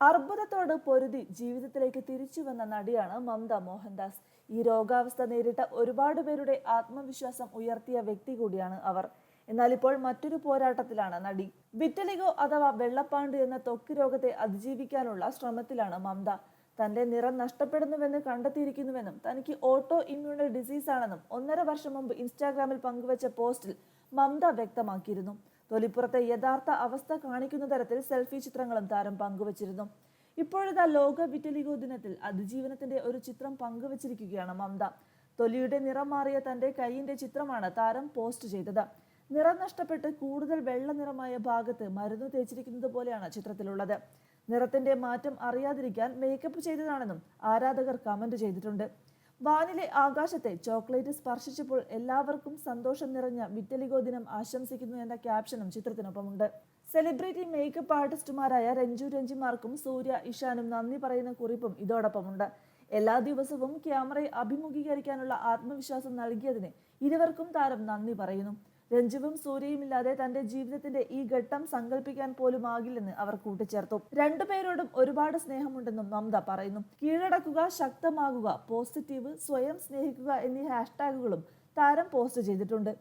അർബുദത്തോട് പൊരുതി ജീവിതത്തിലേക്ക് തിരിച്ചു വന്ന നടിയാണ് മമത മോഹൻദാസ്. ഈ രോഗാവസ്ഥ നേരിട്ട ഒരുപാട് പേരുടെ ആത്മവിശ്വാസം ഉയർത്തിയ വ്യക്തി കൂടിയാണ് അവർ. എന്നാൽ ഇപ്പോൾ മറ്റൊരു പോരാട്ടത്തിലാണ് നടി. വിറ്റലിഗോ അഥവാ വെള്ളപ്പാണ്ട് എന്ന ത്വക്ക് രോഗത്തെ അതിജീവിക്കാനുള്ള ശ്രമത്തിലാണ് മമത. തന്റെ നിറം നഷ്ടപ്പെടുന്നുവെന്ന് കണ്ടെത്തിയിരിക്കുന്നുവെന്നും തനിക്ക് ഓട്ടോ ഇമ്മ്യൂണൽ ഡിസീസ് ആണെന്നും ഒന്നര വർഷം മുമ്പ് ഇൻസ്റ്റാഗ്രാമിൽ പങ്കുവച്ച പോസ്റ്റിൽ മമത വ്യക്തമാക്കിയിരുന്നു. തൊലിപ്പുറത്തെ യഥാർത്ഥ അവസ്ഥ കാണിക്കുന്ന തരത്തിൽ സെൽഫി ചിത്രങ്ങളും താരം പങ്കുവച്ചിരുന്നു. ഇപ്പോഴത്തെ ലോക വിറ്റലിഗോ ദിനത്തിൽ അതിജീവനത്തിന്റെ ഒരു ചിത്രം പങ്കുവച്ചിരിക്കുകയാണ് മമത. തൊലിയുടെ നിറം മാറിയ തന്റെ കൈയിന്റെ ചിത്രമാണ് താരം പോസ്റ്റ് ചെയ്തത്. നിറം നഷ്ടപ്പെട്ട് കൂടുതൽ വെള്ള നിറമായ ഭാഗത്ത് മരുന്ന് തേച്ചിരിക്കുന്നത് പോലെയാണ് ചിത്രത്തിലുള്ളത്. നിറത്തിന്റെ മാറ്റം അറിയാതിരിക്കാൻ മേക്കപ്പ് ചെയ്തതാണെന്നും ആരാധകർ കമന്റ് ചെയ്തിട്ടുണ്ട്. വാനിലെ ആകാശത്തെ ചോക്ലേറ്റ് സ്പർശിച്ചപ്പോൾ എല്ലാവർക്കും സന്തോഷം നിറഞ്ഞ വിറ്റലിഗോ ദിനം ആശംസിക്കുന്നു എന്ന ക്യാപ്ഷനും ചിത്രത്തിനൊപ്പമുണ്ട്. സെലിബ്രിറ്റി മേക്കപ്പ് ആർട്ടിസ്റ്റുമാരായ രഞ്ജു രഞ്ജിമാർക്കും സൂര്യ ഇഷാനും നന്ദി പറയുന്ന കുറിപ്പും ഇതോടൊപ്പമുണ്ട്. എല്ലാ ദിവസവും ക്യാമറയെ അഭിമുഖീകരിക്കാനുള്ള ആത്മവിശ്വാസം നൽകിയതിന് ഇരുവർക്കും താരം നന്ദി പറയുന്നു. രഞ്ജുവും സൂര്യയും ഇല്ലാതെ തന്റെ ജീവിതത്തിന്റെ ഈ ഘട്ടം സങ്കല്പിക്കാൻ പോലും ആകില്ലെന്ന് അവർ കൂട്ടിച്ചേർത്തു. രണ്ടുപേരോടും ഒരുപാട് സ്നേഹമുണ്ടെന്നും മമത പറയുന്നു. കീഴടക്കുക ശക്തമാകുക പോസിറ്റീവ് സ്വയം സ്നേഹിക്കുക എന്നീ ഹാഷ്ടാഗുകളും താരം പോസ്റ്റ് ചെയ്തിട്ടുണ്ട്.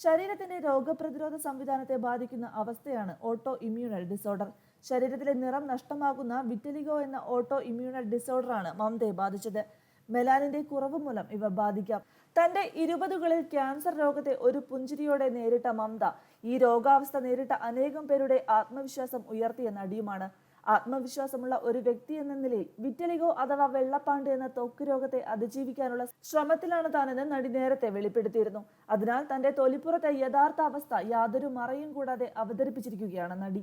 ശരീരത്തിന്റെ രോഗപ്രതിരോധ സംവിധാനത്തെ ബാധിക്കുന്ന അവസ്ഥയാണ് ഓട്ടോ ഇമ്മ്യൂണൽ ഡിസോർഡർ. ശരീരത്തിലെ നിറം നഷ്ടമാകുന്ന വിറ്റലിഗോ എന്ന ഓട്ടോ ഇമ്മ്യൂണൽ ഡിസോർഡറാണ് മമതയെ ബാധിച്ചത്. മെലാനിന്റെ കുറവ് മൂലം ഇവ ബാധിക്കാം. തന്റെ ഇരുപതുകളിൽ ക്യാൻസർ രോഗത്തെ ഒരു പുഞ്ചിരിയോടെ നേരിട്ട മമത ഈ രോഗാവസ്ഥ നേരിട്ട അനേകം പേരുടെ ആത്മവിശ്വാസം ഉയർത്തിയ നടിയുമാണ്. ആത്മവിശ്വാസമുള്ള ഒരു വ്യക്തി എന്ന നിലയിൽ വിറ്റലിഗോ അഥവാ വെള്ളപ്പാണ്ട് എന്ന തൊക്ക് രോഗത്തെ അതിജീവിക്കാനുള്ള ശ്രമത്തിലാണ് താനെന്ന് നടി നേരത്തെ വെളിപ്പെടുത്തിയിരുന്നു. അതിനാൽ തന്റെ തൊലിപ്പുറത്തെ യഥാർത്ഥ അവസ്ഥ യാതൊരു മറയും കൂടാതെ അവതരിപ്പിച്ചിരിക്കുകയാണ് നടി.